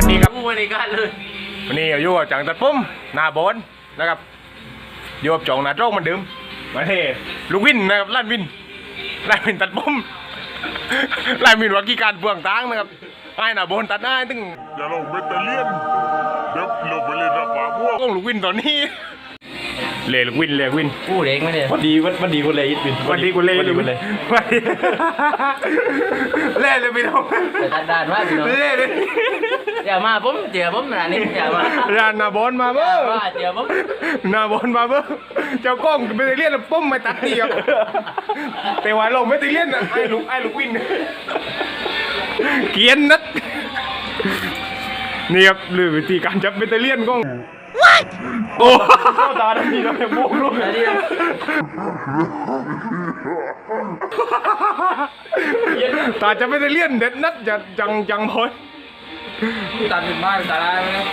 วัสดีครับผู้บริการเลยวันนี้อยู่กับจังตัดปุ้มหนาโบนนะครับอยู่กับจองหนาโจ้งเหมันเดิมมาเทลูกวินนะครับล้านวินล้านวินตัดปุ้มล้านวินว่ากี่การเบื้องตังนะครับไอ้หนาโบนตัดได้ตึงอย่าลงเบตเตอเลียนเดี๋ยวลงไปเล่นระฝาพวกก้องลูกวินตอนนี้ เล่ลูกวินเล่ลูกวินผู้เด็กไหมเนี่ยวันดีวันวันดีคนเลยอิดวินวันดีกูเล่วันดีคนเลยวันดีเล่เลยพี่น้องแต่ตัดด้านว่าพี่น้องเล่เลยอย่ามาผมเดี๋ยวผมนะนี่อย่ามาร้านหนาโบนมาอเบ้ย่าอมาเดี๋ยวผมหนาโบนมาเบ้อเจ้ากล้องไปเรียนแล้วปุ้มไม่ตัดเตียบแต่ว่าลงไม่ได้เรียนนะไอ้ลูกไอ้ลูกวินเกรียนนัดนี่ครับหรือวิธีการจับเบตเตอเลียนก็ โอ้เข้าตาทันทีแล้วแค่โบกลูกอันนี้ตาจะเบตเตอเลียนเด็ดนัดจะจังจังพอยตัดเป็นไม้ตัดได้ไหมเนี่ย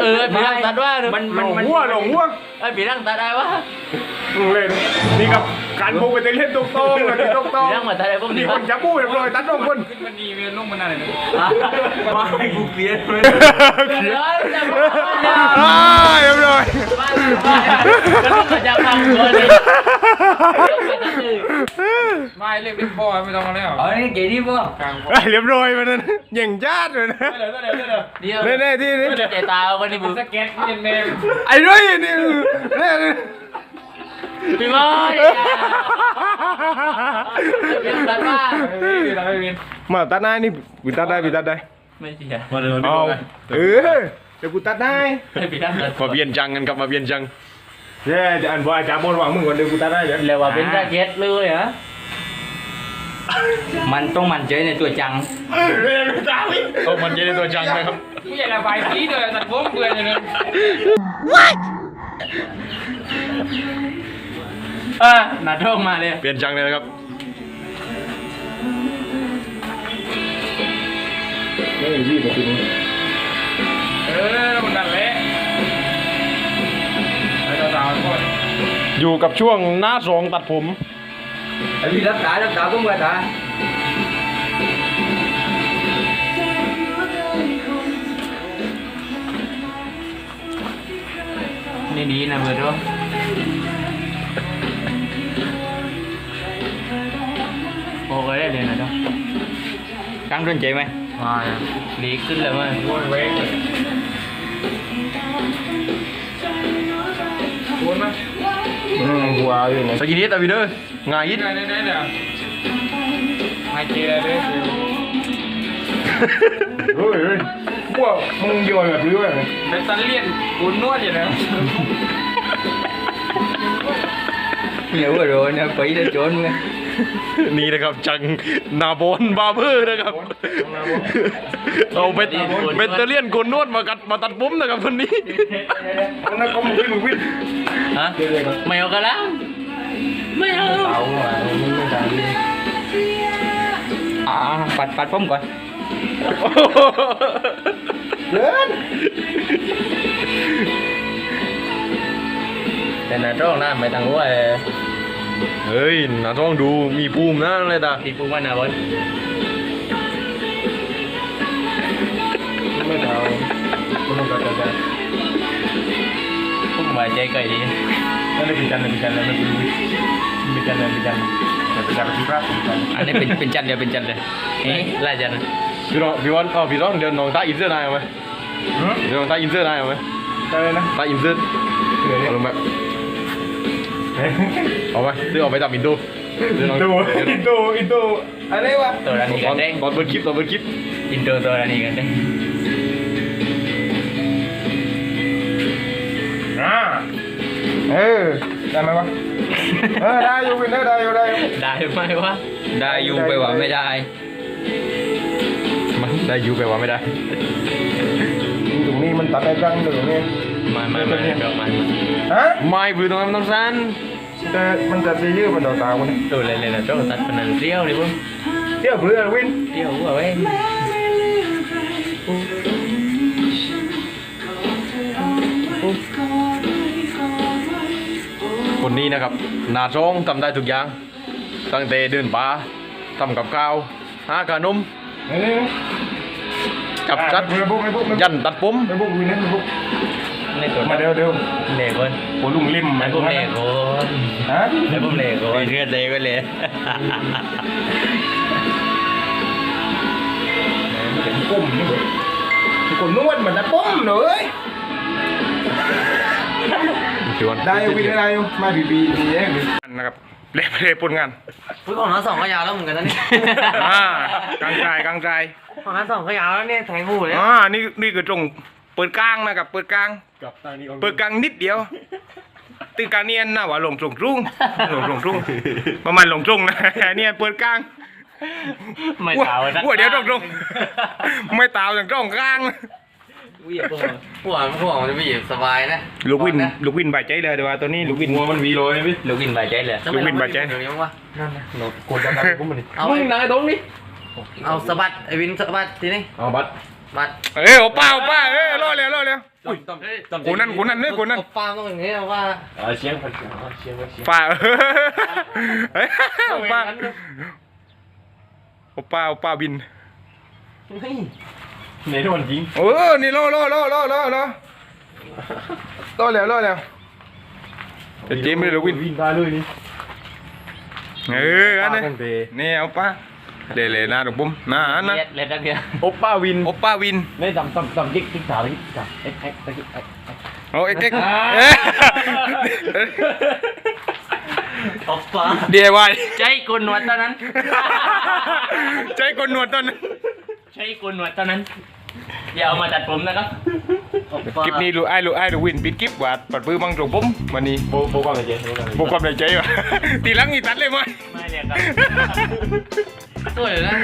เออพี่รังตัดว่ามันหลมันงมันหัวหลงหัวไอ้พี่รังตัดได้วะเล่นนี่ครับ การโบกเบตเตอเลียนตรงๆเลยตรงพี่รังมาตัดได้ผมๆดีนี่วะคนจับบู้เรียบร้อยตัดลงคนขึ้นมันดีมันลงมันอะไรเนี่ยมาไม้กูเกลียดเลยเดี๋ยวจะมาอ่าเรียบร้อยบ้านก็จะพังตัวนี้ไม้เล็กเป็นพ่อไม่ต้องแล้วเอานี่เก๋ดีป่ะกลางพ่อเอ้ยเรียบร้อยมันนั่นเย่งจ้าดเลยนะเดี๋ยวเดี๋ยวเดี๋ยวเดี๋ยวเดี๋ยวแน่ๆที่นี่ใจตาวันนี้มึงสเก็ตเย็นแม่ไอ้ด้วยนี่แน่ๆ พี่บอยเป็นตัดว่าไม่ได้ไม่เป็นมาตัดได้นี่วิตัดได้วิตัดได้ไม่เสียมาเลยเอาเออเดี๋ยวกูตัดได้ให้พี่รังตัดมาเวียนจังกันกับมาเวียนจังเย้จะอันว่าจะบนหวังมึงก่อนเดี๋ยวกูตัดได้เดี๋ยวเรียกว่าเป็นแจ็คเก็ตเลยฮะมันต้องมั่นใจในตัวจังเออเดี๋ยวตาวิโอ้มันจะได้ตัวจังนะครับไม่ใช่ระบายสีเลยตัดผมเบื่อเลย อะหนาท้องมาเลยเปลี่ยนจังเลยนะครับเฮ้ยยี่มาถึงเออมันนั่นแหละไอ้สาวๆทุกคนอยู่กับช่วงหน้าสองตัดผม ไอ้พี่รักษารักษาผมก็ตานี่ดีนะเบอร์โทรโอ้ก็ได้ เลยนะจ๊ะครั้งสนใจไหมมาดีขึ้นเลยมั้ยโวยเว้งเลยโวยไหมอืมหัวอยู่นะสกินฮิตอะวีเดอร์ง่ายฮิตไหนไหนเนี่ยไม่เจอเลยเฮ้ยเฮ้ยพวกมึงโยนแบบนี้แบบเป็นตันเลียนกูนวดอยู่นะ เหนียวกว่าโดนนะไปจะโจนไงนี่นะครับจังนาโบนบาร์เบอร์นะครับ เอาเบตเบตเตอเลียนโกนนวดมากัดมาตัดปุ้มนะครับวันนี้มึงนั่นก็มึงวิ่งมึงวิ่งฮะไม่เอากันแล้วไม่เอาเอาอะมึงไม่ได้อ่าปัดปัดผมก่อนเดิน แต่หนาท้องนะไม่ต้องรู้ว่าเฮ้ยนาต้องดูมีภูมินะอะไรตาที่พูดว่านะบอลไม่เอามึงก็จะได้ผมมาใจไก่ดีนั่นเลยเป็นจันเลยเป็นจันเลยไม่เป็นวิเป็นจันเลยเป็นจันแต่เป็นจันที่พระเป็นจันอันนี้เป็นเป็นจันเลยเป็นจันเลยเอ๊ะไล่จันพี่น้องพี่วันอ๋อพี่น้องเดี๋ยวน้องตาอินเสิร์ตได้ไหมเดี๋ยวน้องตาอินเสิร์ตได้ไหมได้เลยนะตาอินเสิร์ตเดี๋ยวเอาลงแบบ เอาไปซื้อเอาไปจับอินโดเดี๋ยวน้องดูเดี๋ยวอินโดอินโดอะไรวะตัวนี้ตกัอนนเด้งตอนเปิดคลิปตอนเปิดคลิปอินโดตัวนี้กันเด้งอ่าเออได้ไหมวะเออได้อยู่วินเนอร์ได้อยู่ได้อยู่ได้ไหมวะได้อยู่ไปว่าไม่ได้มันได้ยูไปว่าไม่ได้ตรงนี้มันตัดได้จังตรงนี้มามามาเดี๋ยวมาฮะไม่พื้นตรงนั้นมันต้องสั้น แต่มันจะยืดมันดอกตาวันนี้ตัวเลยเลยนะต้องตัดพนันเรี้ยวนี่พุ่งเที่ยวเพื่อวินเรี้ยวหัวเว้ยคนนี้นะครับหนาจ้องทำได้ทุกอย่าง ตั้งแต่เดินป่าทำกับข้าวหาขนมนี่จับจัดไม่บุกไม่บุกไม่บุกยันตัดผม ไม่บุกวินนะไม่บุกในตัวมาเร็วเร็วเล็กคนโอ้ลุงลิมไอ้พวกเล็กคนฮะไอ้พวกเล็กคนเลือดเลยก็เลยเป็นปุ่มนี่เว้ยเป็นคนนวดเหมือนตะปุ่มเลยได้อยู่วินได้อยู่มาบีบีบีเองนะครับเล่ไปเลยปุ่นงานอุ้ยของน้าสองก็ยาวแล้วเหมือนกันนะเนี่ยอ่ากลางใจกลางใจของน้าสองก็ยาวแล้วเนี่ยแทงหูเลยอ่านี่นี่คือตรงเปิดกลางนะครับเปิดกลางเปิดกลางนิดเดียวตีกลางเนียนนะว่าลงตรงตรุ่งลงตรงตรุ่งประมาณลงตรงนะเนี่ยเปิดกลางไม่ตาวหัวเดียวตรงตรงไม่ตาวตรงตรงกลางอุ้ยอย่าเพิ่งหัวหัวมันจะไม่อยู่สบายนะลูกวินลูกวินบาดใจเลยแต่ว่าตัวนี้ลูกวินหัวมันวีโรยพี่ลูกวินบาดใจเลยทำไมลูกวินเราบาดใจไม่อยู่เดี๋ยวนี้วะกดจับตัดผมมันดิเอามึงนายตรงนี้เอาสะบัดไอ้วินสะบัดทีนี้เอาบัต รบัดเอ้ยโอป้าโอป้าเอ้ยรอเร็วรอเร็วอุ้ยกูนั่นกูนั่นเนื้อกูนั่นเอาปาล์มต้องอย่างนี้เอาว่าเอาเชียงคนเอาเชียงเชียงป้าเฮ้ยโอป้าโอป้าโอป้าบินในโดนจริงเออนี่รอรอรอรอรอรอรอแล้วรอแล้วจะเจมเลยลูกวินวิ่งได้เลยนี่เอออันนี้นี่เอาป้า เดี๋ยวเลยนะดอกบุ้มนะอันนะเล็ดเล็ดนักเดียวโอป้าวินโอป้าวินไม่ตำตำตำจิ๊กจิ๊กสาวจิ๊กสาวเอ็กเอ็กเอ็กเอ็กเอาเอ็กเอ็กเอ้ยออกฟ้าเดี๋ยวไว้ใจกุนหนวดตอนนั้นใจคนหนวดตอนนั้น ใช้กุนหนวดตอนนั้นอย่าเอามาตัดผมนะครับคลิปนี้ลูกไอ้ลูกไอ้ลูกวินปิดคลิปว่าปัดปื้อมังตรงผมวันนี้โบโบก่อนเลยเจ๊โบก่อนเลยบุกความในใจว่ะตีหลังอีตัดเลยมั้ยไม่เลยครับ สวยเลยนะ